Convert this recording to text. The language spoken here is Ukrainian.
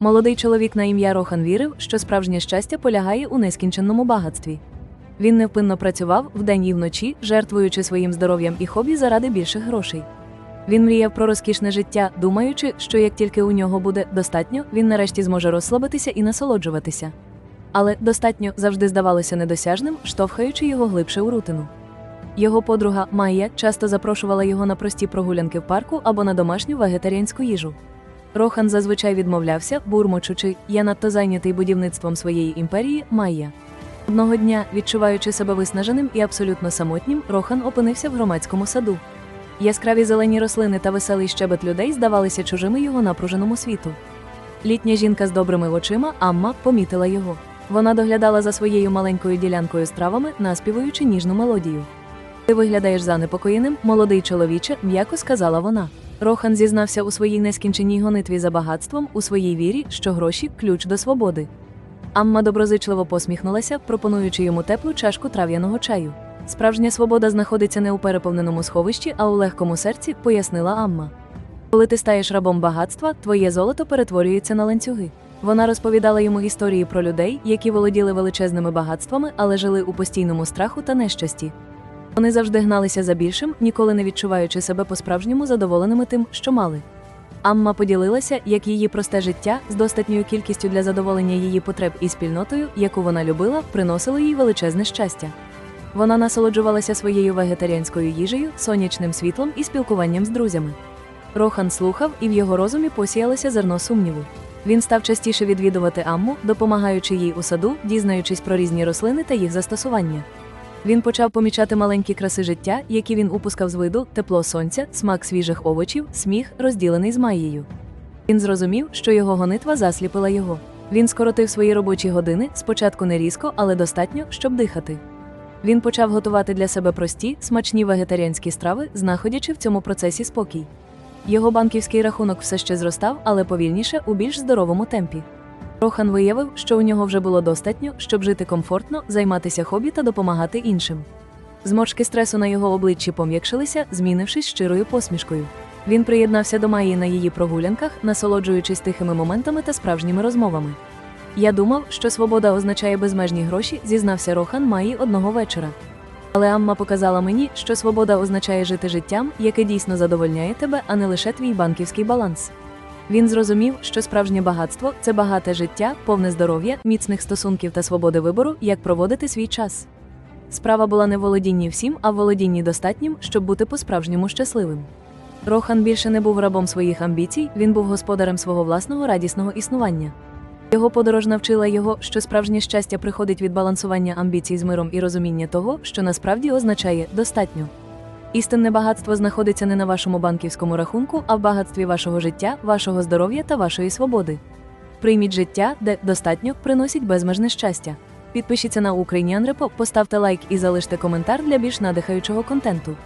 Молодий чоловік на ім'я Рохан вірив, що справжнє щастя полягає у нескінченному багатстві. Він невпинно працював вдень і вночі, жертвуючи своїм здоров'ям і хобі заради більших грошей. Він мріяв про розкішне життя, думаючи, що як тільки у нього буде достатньо, він нарешті зможе розслабитися і насолоджуватися. Але достатньо завжди здавалося недосяжним, штовхаючи його глибше у рутину. Його подруга Майя часто запрошувала його на прості прогулянки в парку або на домашню вегетаріанську їжу. Рохан зазвичай відмовлявся, бурмочучи, я надто зайнятий будівництвом своєї імперії Майя. Одного дня, відчуваючи себе виснаженим і абсолютно самотнім, Рохан опинився в громадському саду. Яскраві зелені рослини та веселий щебет людей здавалися чужими його напруженому світу. Літня жінка з добрими очима, Амма, помітила його. Вона доглядала за своєю маленькою ділянкою з травами, наспівуючи ніжну мелодію. Ти виглядаєш занепокоєним, молодий чоловіче, м'яко сказала вона. Рохан зізнався у своїй нескінченій гонитві за багатством, у своїй вірі, що гроші ключ до свободи. Амма доброзичливо посміхнулася, пропонуючи йому теплу чашку трав'яного чаю. Справжня свобода знаходиться не у переповненому сховищі, а у легкому серці, пояснила Амма. Коли ти стаєш рабом багатства, твоє золото перетворюється на ланцюги. Вона розповідала йому історії про людей, які володіли величезними багатствами, але жили у постійному страху та нещасті. Вони завжди гналися за більшим, ніколи не відчуваючи себе по-справжньому задоволеними тим, що мали. Амма поділилася, як її просте життя з достатньою кількістю для задоволення її потреб і спільнотою, яку вона любила, приносило їй величезне щастя. Вона насолоджувалася своєю вегетаріанською їжею, сонячним світлом і спілкуванням з друзями. Рохан слухав, і в його розумі посіялося зерно сумніву. Він став частіше відвідувати Амму, допомагаючи їй у саду, дізнаючись про різні рослини та їх застосування. Він почав помічати маленькі краси життя, які він упускав з виду, тепло сонця, смак свіжих овочів, сміх, розділений з Маєю. Він зрозумів, що його гонитва засліпила його. Він скоротив свої робочі години, спочатку не різко, але достатньо, щоб дихати. Він почав готувати для себе прості, смачні вегетаріанські страви, знаходячи в цьому процесі спокій. Його банківський рахунок все ще зростав, але повільніше у більш здоровому темпі. Рохан виявив, що у нього вже було достатньо, щоб жити комфортно, займатися хобі та допомагати іншим. Зморшки стресу на його обличчі пом'якшилися, змінившись щирою посмішкою. Він приєднався до Майї на її прогулянках, насолоджуючись тихими моментами та справжніми розмовами. Я думав, що свобода означає безмежні гроші, зізнався Рохан Майї одного вечора. Але Амма показала мені, що свобода означає жити життям, яке дійсно задовольняє тебе, а не лише твій банківський баланс. Він зрозумів, що справжнє багатство це багате життя, повне здоров'я, міцних стосунків та свободи вибору, як проводити свій час. Справа була не володінні всім, а в володінні достатнім, щоб бути по-справжньому щасливим. Рохан більше не був рабом своїх амбіцій, він був господарем свого власного радісного існування. Його подорож навчила його, що справжнє щастя приходить від балансування амбіцій з миром і розуміння того, що насправді означає достатньо. Істинне багатство знаходиться не на вашому банківському рахунку, а в багатстві вашого життя, вашого здоров'я та вашої свободи. Прийміть життя, де достатньо приносить безмежне щастя. Підпишіться на Українянрепо, поставте лайк і залиште коментар для більш надихаючого контенту.